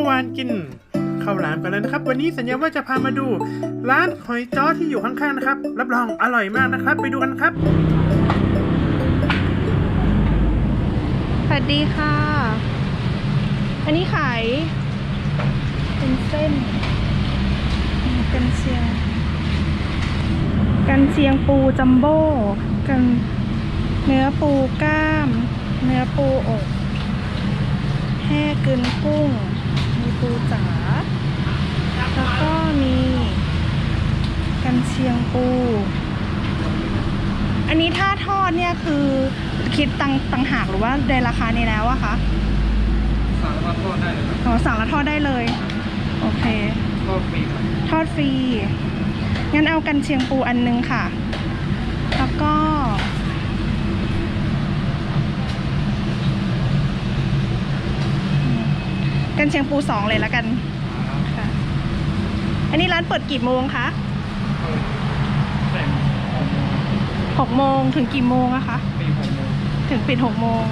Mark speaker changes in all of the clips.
Speaker 1: มื่อวานกินข้าวหลามกันแล้วนะครับ วันนี้สัญญาว่าจะพามาดู ร้านหอยจ้อที่อยู่ข้างๆนะครับ รับรองอร่อยมากนะครับ ไปดูกันครับ
Speaker 2: สวัสดีค่ะ อันนี้ขายเป็นเส้น กันเชียง กันเชียงปูจัมโบ้กันเนื้อปูกล้าม เนื้อปูอกแห่กึนกุ้ง ปูจ๋าแล้วก็มีกันเชียงปู อันนี้ถ้าทอดเนี่ยคือคิดตังตังหากหรือว่าในราคานี้แล้วอะคะ
Speaker 3: สั่งมาทอดได้เลยครับ
Speaker 2: อ๋อสั่งแล้วทอดได้เลย โอเค
Speaker 3: ทอดฟรีครับ
Speaker 2: ทอดฟรี งั้นเอากันเชียงปูอันนึงค่ะ แล้วก็ กันเชียงปูสองเลยแล้วกันค่ะอันนี้ร้านเปิดกี่โมงคะ
Speaker 3: แต่
Speaker 2: หกโมงถึงกี่โมงอะคะ
Speaker 3: ปีหกโมง
Speaker 2: ถึงปิดหกโมง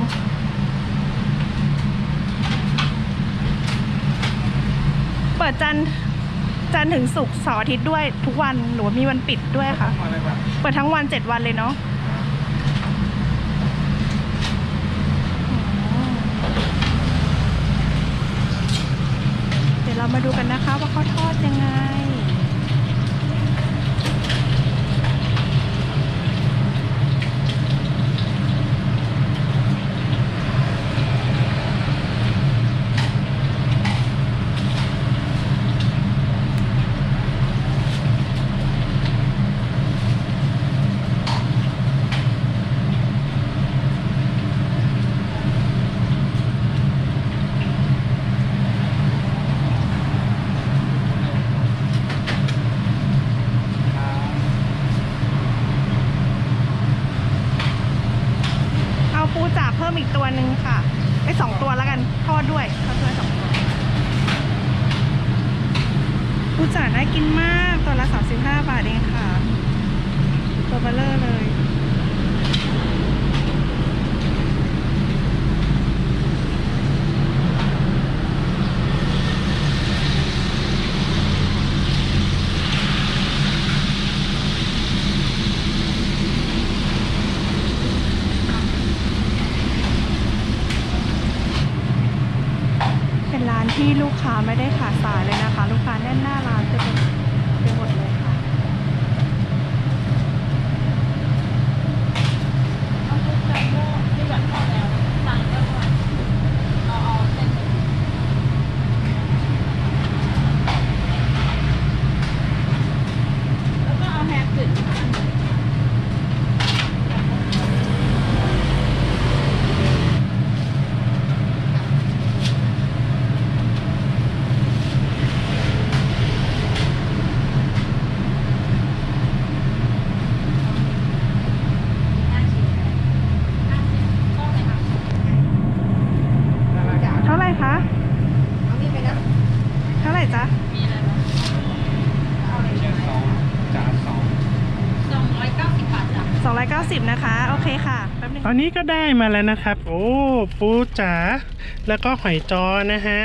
Speaker 2: เปิดจันทร์จันทร์ถึงศุกร์เสาร์อาทิตย์ด้วยทุกวันหรือว่ามีวันปิดด้วยคะ
Speaker 3: มาเลยครับ
Speaker 2: เปิดทั้งวันเจ็ดวันเลยเนาะเดี๋ยวเรา มาดูกันนะคะว่าเขาทอดยังไง เอาปูจ่าเพิ่มอีกตัวหนึ่งค่ะไอ้สองตัวแล้วกัน ทอดด้วยทอดด้วยสองตัว ปูจ่า น่ากินมาก ตัวละ 35 บาทเองค่ะ ตัวเบลเลอร์เลย เป็นร้าน ที่ลูกค้าไม่ได้ขาดสายเลยนะคะ ลูกค้าแน่นหน้าร้านเต็มไปหมดเลยค่ะ เท่าไหร่คะ เท่าไหร่จ๊ะ
Speaker 3: เชียงสองจานสอง
Speaker 2: 290 นะคะ โอเคค่ะแป๊บนึง
Speaker 1: ต อนนี้ก็ได้มาแล้วนะครับ โอ้ปูจ๋าแล้วก็หอยจอนะฮะ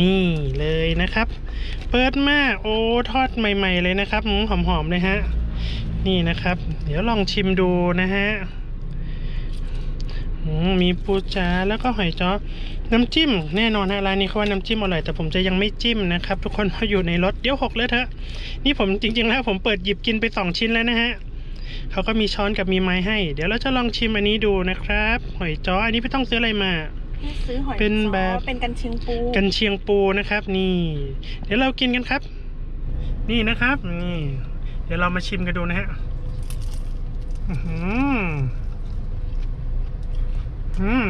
Speaker 1: นี่เลยนะครับ เปิดมาโอ้ทอดใหม่ ๆ เลยนะครับหอมๆเลยฮะนี่นะครับ เดี๋ยวลองชิมดูนะฮะมีปูจ๋าแล้วก็หอยจ้อน้ำจิ้ม แน่นอนฮะร้านนี้เขาว่าน้ำจิ้มอร่อยแต่ผมจะยังไม่จิ้มนะครับ ทุกคนเพราอยู่ในรถเดี๋ยวหกเลยเถอะนี่ผมจริง ๆ แล้วผมเปิดหยิบกินไปสองชิ้นแล้วนะฮะ เขาก็มีช้อนกับมีไม้ให้ เดี๋ยวเราจะลองชิมอันนี้ดูนะครับ หอยจ้ออันนี้ไม่ต้องซื้ออะไรมา
Speaker 2: ซื้อหอย
Speaker 1: เป็น
Speaker 2: จ้อ
Speaker 1: แบบ
Speaker 2: เป็นกันเชียงปู
Speaker 1: กันเชียงปูนะครับ นี่ เดี๋ยวเรากินกันครับ นี่นะครับนี่เดี๋ยวเรามาชิมกันดูนะฮะอื้อหืออืม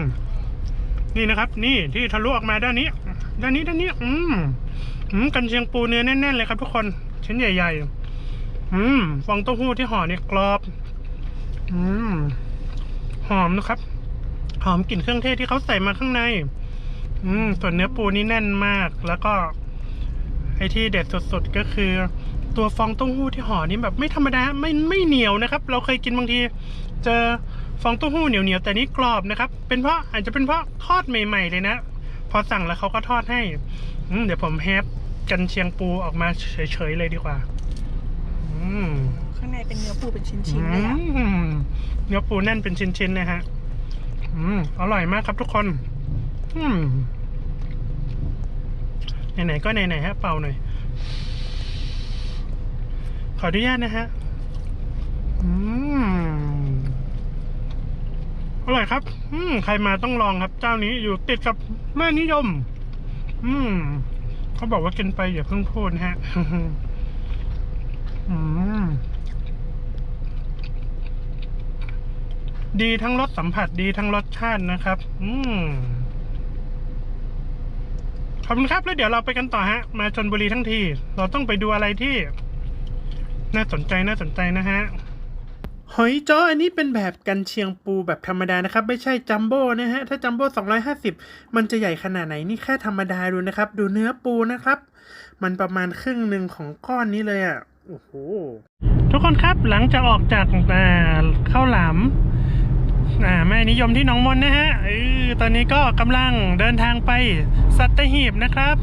Speaker 1: นี่นะครับ นี่ที่ทะลุออกมาด้านนี้ ด้านนี้ด้านนี้ อืมอืมกันเชียงปูเนื้อแน่นๆเลยครับทุกคนชิ้นใหญ่ ๆ อืมฟองเต้าหู้ที่ห่อเนี่ยกรอบ อืม หอมนะครับ หอมกลิ่นเครื่องเทศที่เขาใส่มาข้างใน อืม ส่วนเนื้อปูนี่แน่นมาก แล้วก็ ไอที่เด็ดสุดๆก็คือ ตัวฟองเต้าหู้ที่ห่อนี่แบบไม่ธรรมดา ไม่ไม่เหนียวนะครับ เราเคยกินบางที เจอฟองเต้าหู้เหนียวๆแต่นี่กรอบนะครับ เป็นเพราะอาจจะเป็นเพราะทอดใหม่ ๆ เลยนะ พอสั่งแล้วเขาก็ทอดให้ อืม เดี๋ยวผมแฮปกันเชียงปูออกมาเฉยๆเลยดีกว่า
Speaker 2: ข้างในเป็นเนื้อปูเป็นชิ้นๆเลยอะ
Speaker 1: อืมเนื้อปูแน่นเป็นชิ้นๆเลยฮะ อืมอร่อยมากครับทุกคน อืมไหนๆก็ไหนๆฮะเป่าหน่อย ขออนุญาตนะฮะ อืมอร่อยครับ อืมใครมาต้องลองครับ เจ้านี้อยู่ติดกับแม่นิยม อืมเขาบอกว่ากินไปอย่าเพิ่งพูดฮะอืม ดีทั้งรสสัมผัสดีทั้งรสชาตินะครับ อืมขอบคุณครับ แล้วเดี๋ยวเราไปกันต่อฮะ มาชนบุรีทั้งที เราต้องไปดูอะไรที่ น่าสนใจน่าสนใจนะฮะหอยจ้ออันนี้เป็นแบบกันเชียงปูแบบธรรมดานะครับ ไม่ใช่จัมโบ้นะฮะ ถ้าจัมโบ้250 มันจะใหญ่ขนาดไหนนี่แค่ธรรมดาดูนะครับ ดูเนื้อปูนะครับ มันประมาณครึ่งหนึ่งของก้อนนี้เลยอะ โอ้โหทุกคนครับหลังจากออกจากข้าวหลามแม่นิยมที่หนองมนนะฮะออตอนนี้ก็กำลังเดินทางไปสัตหีบนะครับ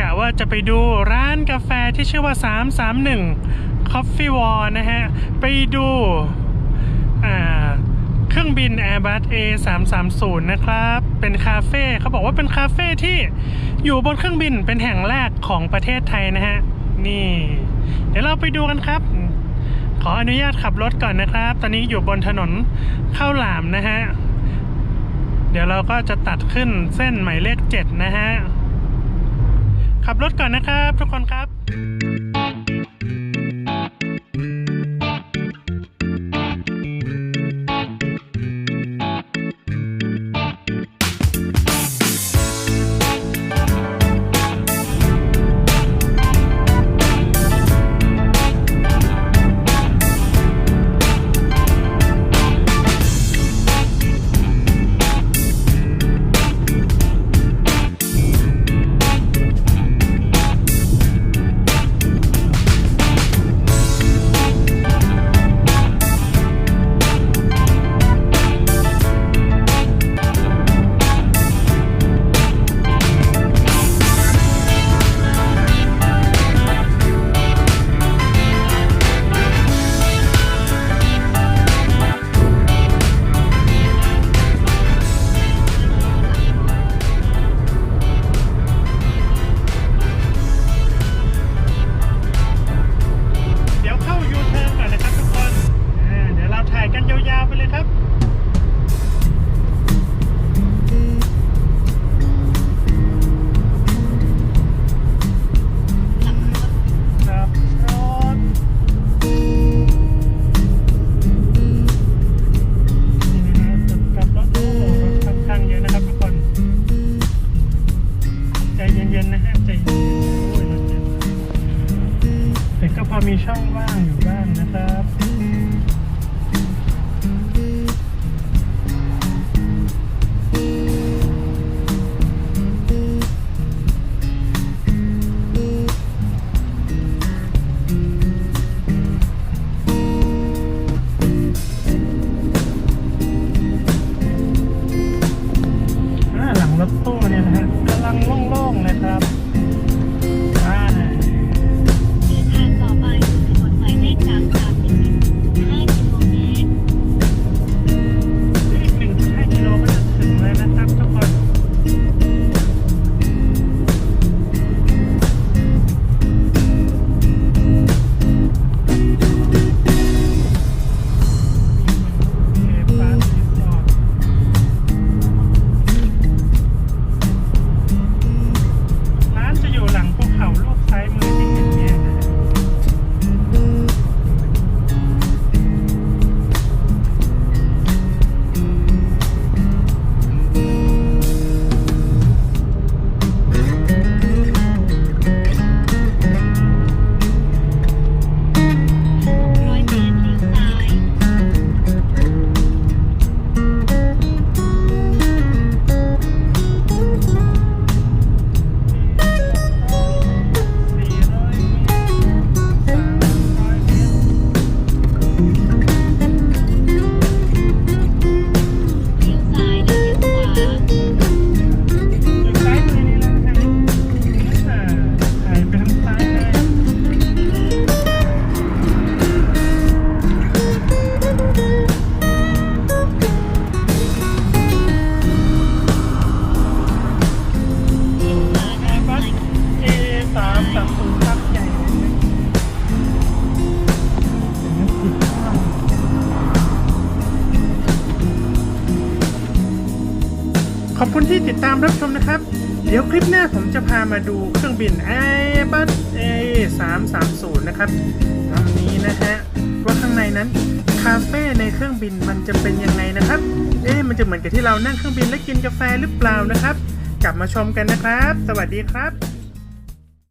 Speaker 1: กะว่าจะไปดูร้านกาแฟที่ชื่อว่า 331 Coffee Wall นะฮะ ไปดูเครื่องบิน Airbus A330 นะครับ เป็นคาเฟ่เขาบอกว่าเป็นคาเฟ่ที่อยู่บนเครื่องบินเป็นแห่งแรกของประเทศไทยนะฮะ นี่ เดี๋ยวเราไปดูกันครับ ขออนุญาตขับรถก่อนนะครับ ตอนนี้อยู่บนถนนข้าวหลามนะฮะ เดี๋ยวเราก็จะตัดขึ้นเส้นหมายเลขเจ็ดนะฮะ ขับรถก่อนนะครับทุกคนครับ
Speaker 2: ข
Speaker 1: อบคุณที่ติดตามรับชมนะครับ เดี๋ยวคลิปหน้าผมจะพามาดูเครื่องบิน Airbus A330 นะครับลำนี้นะฮะว่าข้างในนั้นคาเฟ่ในเครื่องบินมันจะเป็นยังไงนะครับ เอ๊ะมันจะเหมือนกับที่เรานั่งเครื่องบินและกินกาแฟหรือเปล่านะครับ กลับมาชมกันนะครับ สวัสดีครับ